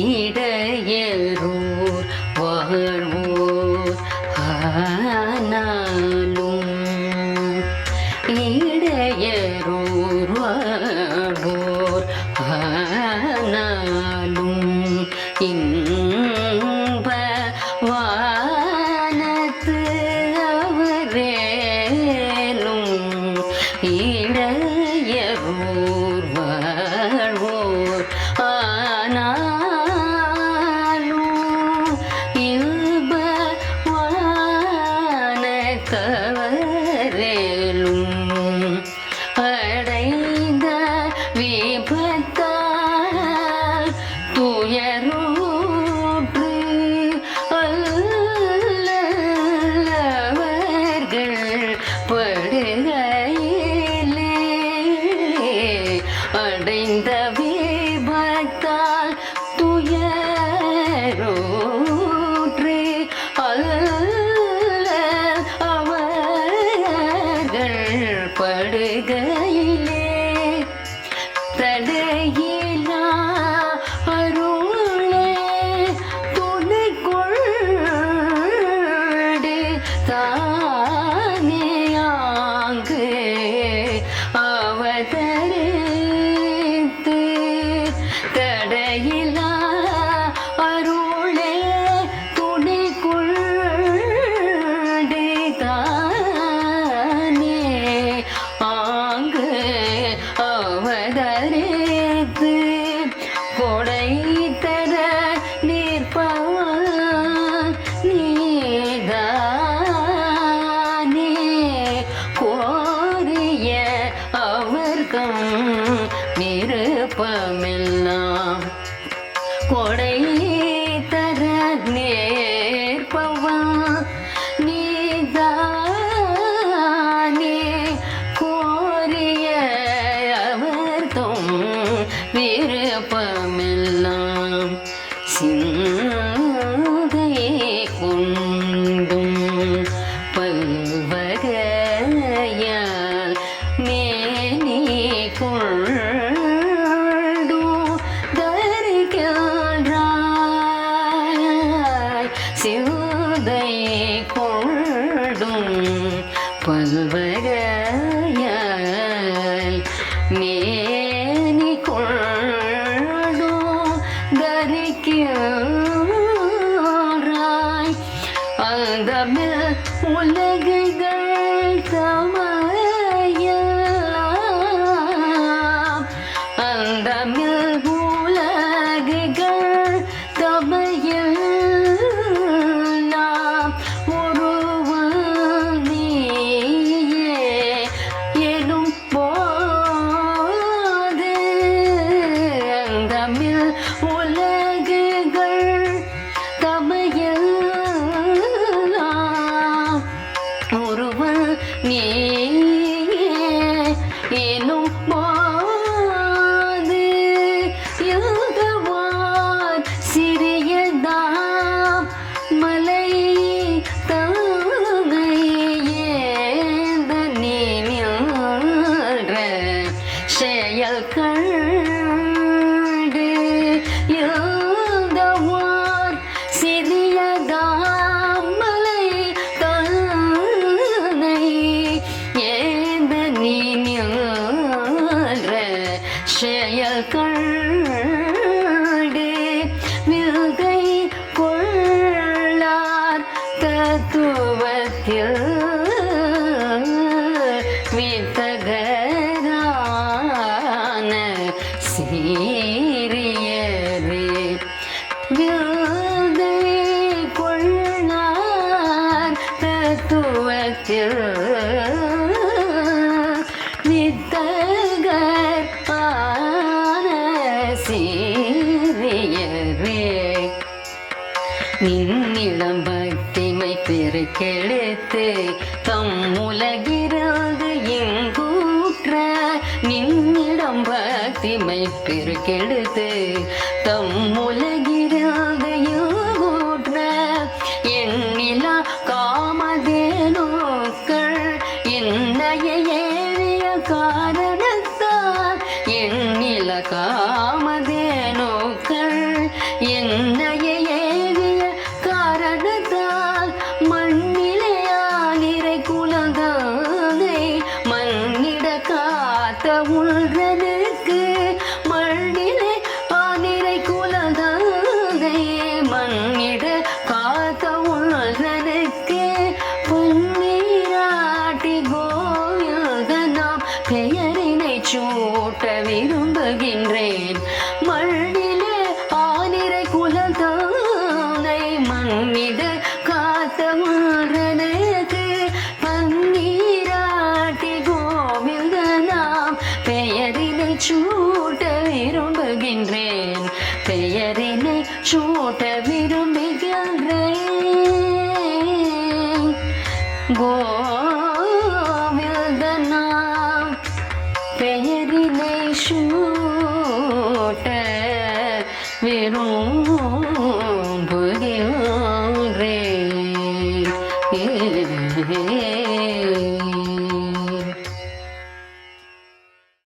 இடையரூர் வாழ்வோர் துயரூற்று அல்லவர்கள் படுகையிலே அடைந்த விபத்தால் துயரூற்று அல்ல அவர்கள் படுகை தானியாங்கு அவதரித்து தடையிலா அருளே துணை கொண்டு தானே ஆங்கு அவதரித்து கொடை அவர்கம் கண்டு யுகவான் சிறியதாம் மலை தானை ஏந்த நீன்ற செயல் கண்டு வில்கை கொள்ளார் தத்துவத்தில். நின்னிடம் பக்திமை பெருக்கெடுத்து தம் உலகிறது எங்கூற்ற நின்னிடம் பக்திமை பெருக்கெடுத்து தம் பெயரினை சூட்ட விரும்புகின்றேன். மண்ணிலே ஆனிரை குலத்தானை மண்ணிட காத்த மரணத்து பன்னீராட்டி கோவிந்த நாம் பெயரினை சூட்ட விரும்புகின்றேன். பெயரினை சூட்ட விரும்புகின்றேன். கோ விரும்புகின்றேன்